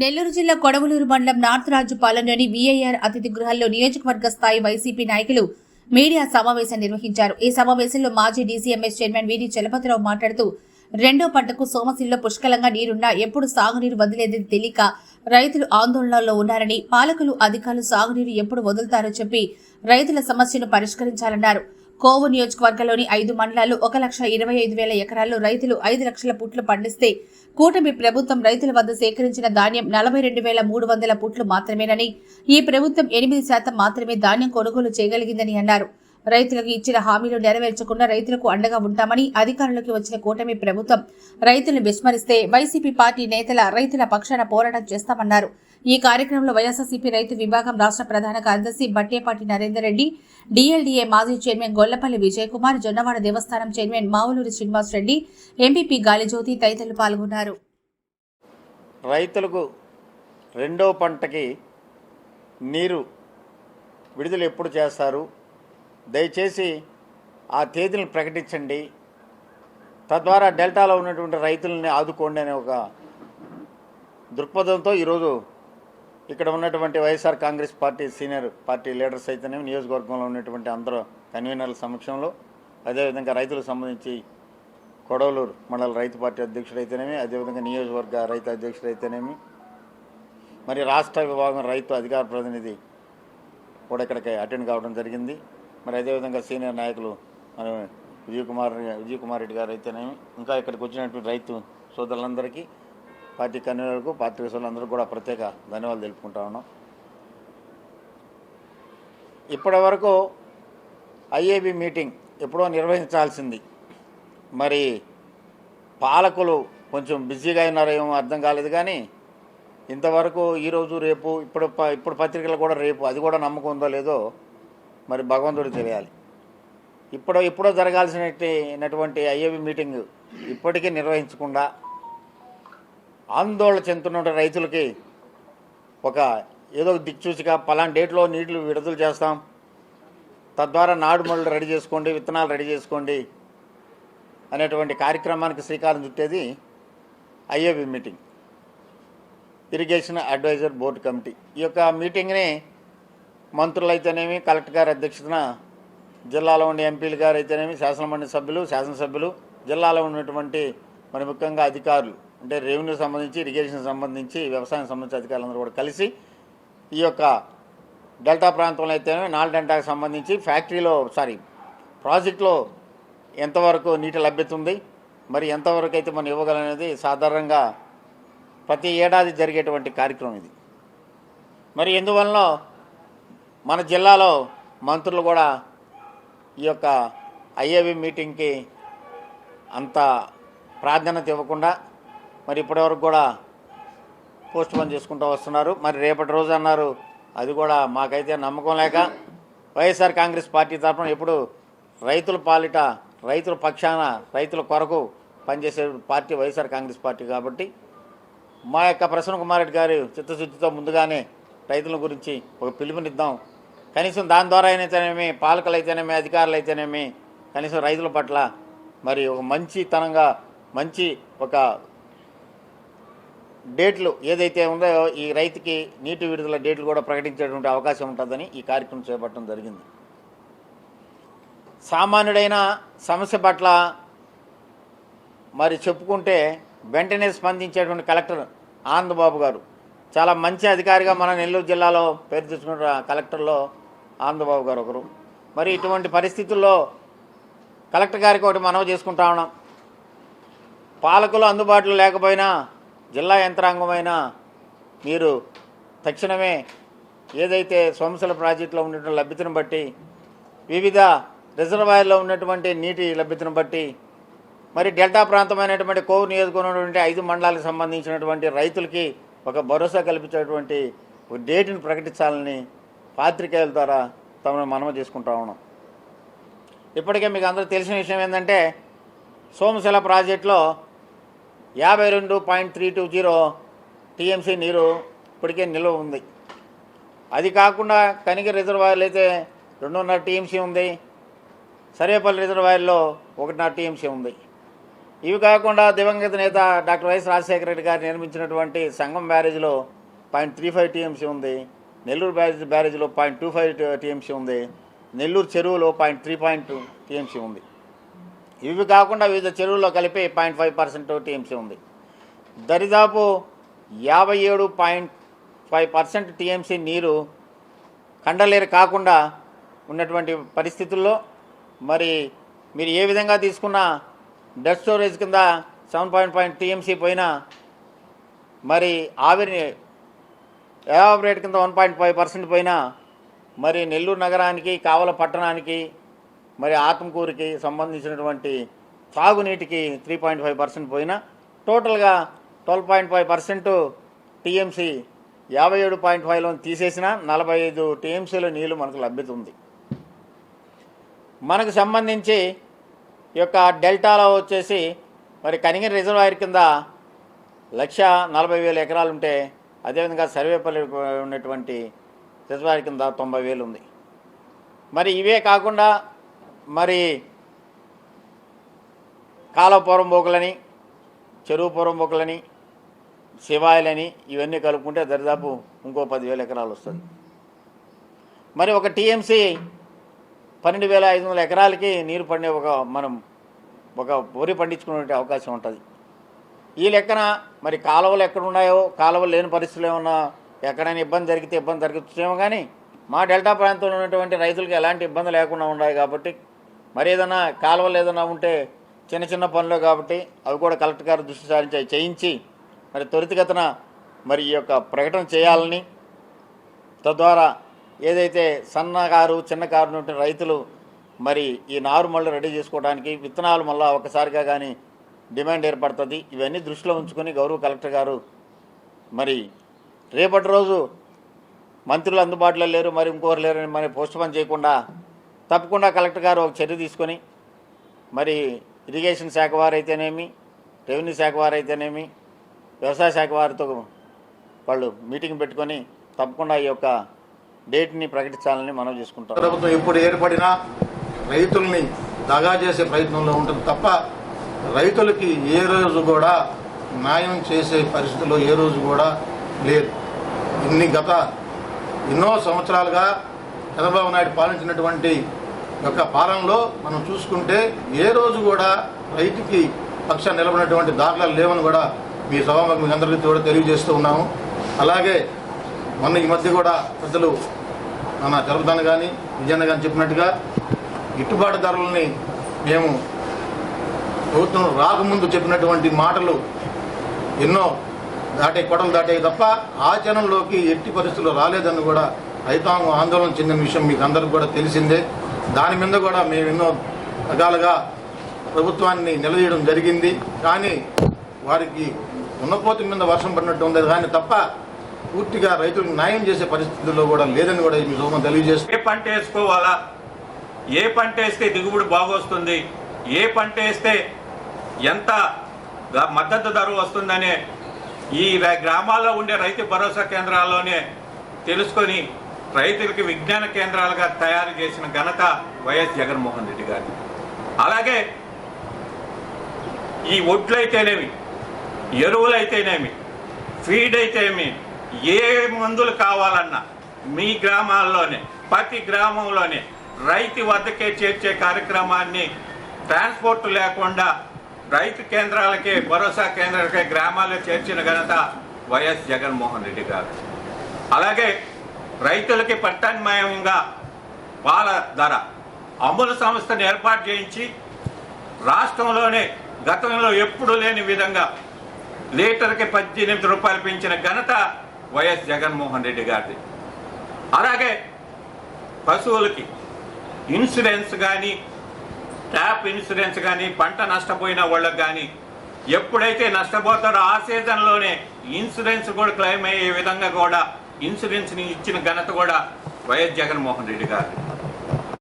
నెల్లూరు జిల్లా కొడవలూరు మండలం నార్త్ రాజుపాలెంలోని వీఐఆర్ అతిథి గృహాల్లో నియోజకవర్గ స్థాయి వైసీపీ నాయకులు మీడియా సమావేశం నిర్వహించారు. ఈ సమావేశంలో మాజీ డీసీఎంఎస్ చైర్మన్ వీడి చలపతిరావు మాట్లాడుతూ రెండో పంటకు సోమశిల్లో పుష్కలంగా నీరున్నా ఎప్పుడు సాగునీరు వదిలేదని తెలియక రైతులు ఆందోళనలో ఉన్నారని పాలకులు అధికారులు సాగునీరు ఎప్పుడు వదులుతారో చెప్పి రైతుల సమస్యను పరిష్కరించాలన్నారు. కోవు నియోజకవర్గంలోని ఐదు మండలాలు ఒక లక్ష ఇరవై ఐదు వేల ఎకరాల్లో రైతులు ఐదు లక్షల పుట్లు పండిస్తే కూటమి ప్రభుత్వం రైతుల వద్ద సేకరించిన ధాన్యం నలభై రెండు వేల మూడు వందల పుట్లు మాత్రమేనని ఈ ప్రభుత్వం ఎనిమిది శాతం మాత్రమే ధాన్యం కొనుగోలు చేయగలిగిందని అన్నారు. రైతులకు ఇచ్చిన హామీలు నెరవేర్చకుండా రైతులకు అండగా ఉంటామని అధికారంలోకి వచ్చిన కూటమి ప్రభుత్వం రైతులను విస్మరిస్తే వైసీపీ పార్టీ నేతల రైతుల పక్షాన పోరాటం చేస్తామన్నారు. ఈ కార్యక్రమంలో వైఎస్ఆర్సీపీ రైతు విభాగం రాష్ట్ర ప్రధాన కార్యదర్శి బట్టేపాటి నరేందర్ రెడ్డి డీఎల్డీఏ మాజీ చైర్మన్ గొల్లపల్లి విజయ్ కుమార్ జొన్నవాడ దేవస్థానం చైర్మన్ మావులూరి శ్రీనివాస్ రెడ్డి ఎంపీపీ గాలిజ్యోతి తదితరులు పాల్గొన్నారు. రైతులకు రెండో పంటకి నీరు విడుదల ఎప్పుడు చేస్తారు? దయచేసి ఆ తేదీని ప్రకటించండి. తద్వారా డెల్టాలో ఉన్నటువంటి రైతులని ఆదుకోండి అనే ఒక దృక్పథంతో ఈరోజు ఇక్కడ ఉన్నటువంటి YSR Congress party senior party leaders అయితేనే నియోజకవర్గంలో ఉన్నటువంటి అందరూ కన్వీనర్ల సమక్షంలో. అదేవిధంగా రైతులకు సంబంధించి కొడవలూరు మండల రైతు పార్టీ అధ్యక్షుడు అయితేనేమి అదేవిధంగా నియోజకవర్గ రైతు అధ్యక్షుడు అయితేనేమి మరి రాష్ట్ర విభాగం రైతు అధికార ప్రతినిధి కూడా ఇక్కడికి అటెండ్ కావడం జరిగింది. మరి అదేవిధంగా సీనియర్ నాయకులు మరి విజయ్ కుమార్ విజయ్ కుమార్ రెడ్డి గారు అయితేనేమి ఇంకా ఇక్కడికి వచ్చినటువంటి రైతు సోదరులందరికీ పార్టీ కన్వీనర్కు పార్టీ సోదరులందరూ కూడా ప్రత్యేక ధన్యవాదాలు తెలుపుకుంటా ఉన్నాం. ఇప్పటి వరకు ఐఏబి మీటింగ్ ఎప్పుడో నిర్వహించాల్సింది. మరి పాలకులు కొంచెం బిజీగా ఉన్నారేమో అర్థం కాలేదు కానీ ఇంతవరకు ఈరోజు రేపు ఇప్పుడు ప- ఇప్పుడు పత్రికలు కూడా రేపు అది కూడా నమ్మకం ఉందో లేదో మరి భగవంతుడు తెలియాలి. ఇప్పుడు ఇప్పుడో జరగాల్సినటువంటి ఐఏబి మీటింగ్ ఇప్పటికీ నిర్వహించకుండా ఆందోళన చెందుతున్న రైతులకి ఒక ఏదో ఒక దిక్చూచిగా పలానా డేట్లో నీళ్ళు విడుదల చేస్తాం. తద్వారా నాడుమడులు రెడీ చేసుకోండి విత్తనాలు రెడీ చేసుకోండి అనేటువంటి కార్యక్రమానికి శ్రీకారం చుట్టేది IAB meeting. Irrigation advisor board committee. ఈ యొక్క మీటింగ్ని మంత్రులు అయితేనేమి కలెక్టర్ గారి అధ్యక్షతన జిల్లాలో ఉండే ఎంపీలు గారు అయితేనేమి శాసనమండలి సభ్యులు శాసనసభ్యులు జిల్లాలో ఉన్నటువంటి మరి ముఖ్యంగా అధికారులు అంటే రెవెన్యూ సంబంధించి ఇరిగేషన్ సంబంధించి వ్యవసాయం సంబంధించి అధికారులందరూ కూడా కలిసి ఈ యొక్క డెల్టా ప్రాంతంలో అయితేనే నాల్ డెల్టాకు సంబంధించి ఫ్యాక్టరీలో సారీ ప్రాజెక్టులో ఎంతవరకు నీటి లభ్యత ఉంది మరి ఎంతవరకు అయితే మనం ఇవ్వగలనేది సాధారణంగా ప్రతి ఏడాది జరిగేటువంటి కార్యక్రమం ఇది. మరి ఎందువలన మన జిల్లాలో మంత్రులు కూడా ఈ యొక్క ఐఏవి మీటింగ్కి అంత ప్రాధాన్యత ఇవ్వకుండా మరి ఇప్పటివరకు కూడా పోస్ట్ పోన్ చేసుకుంటూ వస్తున్నారు. మరి రేపటి రోజు అన్నారు అది కూడా మాకైతే నమ్మకం లేక వైఎస్ఆర్ కాంగ్రెస్ పార్టీ తరఫున ఎప్పుడు రైతుల పాలిట రైతుల పక్షాన రైతుల కొరకు పనిచేసే పార్టీ వైఎస్ఆర్ కాంగ్రెస్ పార్టీ కాబట్టి మా యొక్క ప్రసన్న కుమార్ రెడ్డి గారు చిత్తశుద్ధితో ముందుగానే రైతుల గురించి ఒక పిలుపునిద్దాం. కనీసం దాని ద్వారా అయితేనేమి పాలకులు అయితేనేమి అధికారులు అయితేనేమి కనీసం రైతుల పట్ల మరి ఒక మంచితనంగా మంచి ఒక డేట్లు ఏదైతే ఉందో ఈ రైతుకి నీటి విడుదల డేట్లు కూడా ప్రకటించేటువంటి అవకాశం ఉంటుందని ఈ కార్యక్రమం చేపట్టడం జరిగింది. సామాన్యుడైన సమస్య పట్ల మరి చెప్పుకుంటే వెంటనే స్పందించేటువంటి కలెక్టర్ ఆనందబాబు గారు. చాలా మంచి అధికారిగా మన నెల్లూరు జిల్లాలో పేరు తెచ్చుకున్న కలెక్టర్లో ఆనందబాబు గారు ఒకరు. మరి ఇటువంటి పరిస్థితుల్లో కలెక్టర్ గారికి ఒకటి మనవి చేసుకుంటా ఉన్నాం. పాలకులు అందుబాటులో లేకపోయినా జిల్లా యంత్రాంగమైన మీరు తక్షణమే ఏదైతే సోమసల ప్రాజెక్టులో ఉన్నటువంటి లభ్యతను బట్టి వివిధ రిజర్వాయర్లో ఉన్నటువంటి నీటి లభ్యతను బట్టి మరి డెల్టా ప్రాంతమైనటువంటి కోవు నియోజకవర్గం ఐదు మండలాలకు సంబంధించినటువంటి రైతులకి ఒక భరోసా కల్పించేటువంటి ఒక డేట్ని ప్రకటించాలని పాత్రికేయుల ద్వారా తమను మనవి చేసుకుంటా ఉన్నాం. ఇప్పటికే మీకు అందరూ తెలిసిన విషయం ఏంటంటే సోమశిల ప్రాజెక్టులో యాభై రెండు point three two zero TMC నీరు ఇప్పటికే నిల్వ ఉంది. అది కాకుండా కనిక రిజర్వాయర్లు అయితే రెండున్నర టీఎంసీ ఉంది. సర్వేపల్లి రిజర్వాయర్లో ఒకటిన్నర టీఎంసీ ఉంది. ఇవి కాకుండా దివంగత నేత డాక్టర్ వైఎస్ రాజశేఖర రెడ్డి గారు నిర్మించినటువంటి సంగం బ్యారేజ్లో పాయింట్ త్రీ ఫైవ్ టీఎంసీ ఉంది. నెల్లూరు బ్యారేజ్ బ్యారేజ్లో పాయింట్ టూ ఫైవ్ టీఎంసీ ఉంది. నెల్లూరు చెరువులో పాయింట్ త్రీ పాయింట్ టీఎంసీ ఉంది. ఇవి కాకుండా వివిధ చెరువుల్లో కలిపి పాయింట్ ఫైవ్ పర్సెంట్ టీఎంసీ ఉంది. దరిదాపు యాభై ఏడు పాయింట్ ఫైవ్ పర్సెంట్ టీఎంసీ నీరు కండలేరు కాకుండా ఉన్నటువంటి పరిస్థితుల్లో మరి మీరు ఏ విధంగా తీసుకున్నా డస్ట్ స్టోరేజ్ కింద సెవెన్ పాయింట్ పాయింట్ టీఎంసీ పోయినా మరి ఆవిరి ఎవాపరేట్ కింద వన్ పాయింట్ ఫైవ్ పర్సెంట్ పోయినా మరి నెల్లూరు నగరానికి కావల పట్టణానికి మరి ఆత్మకూరికి సంబంధించినటువంటి తాగునీటికి త్రీ పాయింట్ ఫైవ్ పర్సెంట్ పోయినా టోటల్గా twelve point five percent TMC యాభై ఏడు పాయింట్ ఫైవ్లో తీసేసిన నలభై ఐదు టీఎంసీలో నీళ్ళు మనకు లభ్యత ఉంది మనకు సంబంధించి యొక్క డెల్టాలో వచ్చేసి మరి కనిగిన రిజర్వాయర్ కింద లక్ష నలభై వేల ఎకరాలు ఉంటే అదేవిధంగా సర్వేపల్లి ఉన్నటువంటి రిజర్వాయర్ కింద తొంభై వేలు ఉంది. మరి ఇవే కాకుండా మరి కాలువ పూర్వంబోకులని చెరువు పూర్వంబోకులని శివాయిలని ఇవన్నీ కలుపుకుంటే దరిదాపు ఇంకో పదివేల ఎకరాలు వస్తుంది. మరి ఒక టీఎంసీ పన్నెండు వేల ఐదు వందల ఎకరాలకి నీరు పండే ఒక మనం ఒక వరి పండించుకునే అవకాశం ఉంటుంది. ఈ లెక్కన మరి కాలువలు ఎక్కడ ఉన్నాయో కాలువలు లేని పరిస్థితులు ఏమన్నా ఎక్కడైనా ఇబ్బంది జరిగితే ఇబ్బంది జరుగుతుందేమో కానీ మా డెల్టా ప్రాంతంలో ఉన్నటువంటి రైతులకు ఎలాంటి ఇబ్బంది లేకుండా ఉన్నాయి కాబట్టి మరి ఏదైనా కాలువలు ఏదైనా ఉంటే చిన్న చిన్న పనులు కాబట్టి అవి కూడా కలెక్టర్ గారు దృష్టి సారించి చేయించి మరి త్వరితగతన మరి ఈ యొక్క ప్రకటన చేయాలని. తద్వారా ఏదైతే సన్నకారు చిన్న కారు నుండి రైతులు మరి ఈ నారు మళ్ళీ రెడీ చేసుకోవడానికి విత్తనాలు మళ్ళీ ఒకసారిగా కానీ డిమాండ్ ఏర్పడుతుంది. ఇవన్నీ దృష్టిలో ఉంచుకొని గౌరవ కలెక్టర్ గారు మరి రేపటి రోజు మంత్రులు అందుబాటులో లేరు మరి ఇంకోరు లేరని మరి పోస్ట్ పని చేయకుండా తప్పకుండా కలెక్టర్ గారు ఒక చర్య తీసుకొని మరి ఇరిగేషన్ శాఖ వారైతేనేమి రెవెన్యూ శాఖ వారైతేనేమి వ్యవసాయ శాఖ వారితో వాళ్ళు మీటింగ్ పెట్టుకొని తప్పకుండా ఈ యొక్క డేట్ని ప్రకటించాలని మనం చేసుకుంటాం. ప్రభుత్వం ఎప్పుడు ఏర్పడినా రైతుల్ని దగా చేసే ప్రయత్నంలో ఉంటుంది తప్ప రైతులకి ఏ రోజు కూడా న్యాయం చేసే పరిస్థితుల్లో ఏ రోజు కూడా లేదు. ఇన్ని గత ఎన్నో సంవత్సరాలుగా చంద్రబాబు నాయుడు పాలించినటువంటి యొక్క పాలనలో మనం చూసుకుంటే ఏ రోజు కూడా రైతుకి పక్షాన్ని నిలబడినటువంటి దాఖలాలు లేవని కూడా మీ సభాముఖం మీకు అందరికీ కూడా తెలియజేస్తూ ఉన్నాము. అలాగే మొన్న ఈ మధ్య కూడా పెద్దలు మన జరుగుతాను కానీ విజయన్న కానీ చెప్పినట్టుగా గిట్టుబాటు ధరలని మేము ప్రభుత్వం రాకముందు చెప్పినటువంటి మాటలు ఎన్నో దాటే కొడలు దాటాయి తప్ప ఆచరణలోకి ఎట్టి పరిస్థితులు రాలేదని కూడా రైతాంగం ఆందోళన చెందిన విషయం మీకు అందరికి కూడా తెలిసిందే. దాని మీద కూడా మేము ఎన్నో రకాలుగా ప్రభుత్వాన్ని నిలదీయడం జరిగింది. కానీ వారికి ఉన్నపోతు మీద వర్షం పడినట్టు ఉంది కానీ తప్ప పూర్తిగా రైతులకు న్యాయం చేసే పరిస్థితుల్లో కూడా లేదని కూడా మీ సోమం తెలియజేస్తుంది ఏ పంట వేసుకోవాలా? ఏ పంట వేస్తే దిగుబడి బాగొస్తుంది? ఏ పంట వేస్తే ఎంత మద్దతు ధర వస్తుందనే ఈ గ్రామాల్లో ఉండే రైతు భరోసా కేంద్రాల్లోనే తెలుసుకొని రైతులకి విజ్ఞాన కేంద్రాలుగా తయారు చేసిన ఘనత వైఎస్ జగన్మోహన్ రెడ్డి గారి. అలాగే ఈ ఒడ్లైతేనేమి ఎరువులైతేనేమి ఫీడ్ అయితేమి ఏ మందులు కావాలన్నా మీ గ్రామాల్లోనే ప్రతి గ్రామంలోనే రైతు వద్దకే చేర్చే కార్యక్రమాన్ని ట్రాన్స్పోర్ట్ లేకుండా రైతు కేంద్రాలకే భరోసా కేంద్రాలకే గ్రామాల్లో చేర్చిన ఘనత వైఎస్ జగన్మోహన్ రెడ్డి గారు. అలాగే రైతులకి ప్రత్యామ్నాయంగా పాల ధర. అమలు సంస్థను ఏర్పాటు చేయించి రాష్ట్రంలోనే గతంలో ఎప్పుడూ లేని విధంగా లీటర్కి పద్దెనిమిది రూపాయలు పెంచిన ఘనత వైఎస్ జగన్మోహన్ రెడ్డి గారిది. అలాగే పశువులకి ఇన్సూరెన్స్ కానీ ట్యాప్ ఇన్సూరెన్స్ కానీ పంట నష్టపోయిన వాళ్ళకి కానీ ఎప్పుడైతే నష్టపోతారో ఆ సీజన్లోనే ఇన్సూరెన్స్ కూడా క్లెయిమ్ అయ్యే విధంగా కూడా ఇన్సూరెన్స్ని ఇచ్చిన ఘనత కూడా వైఎస్ జగన్మోహన్ రెడ్డి గారు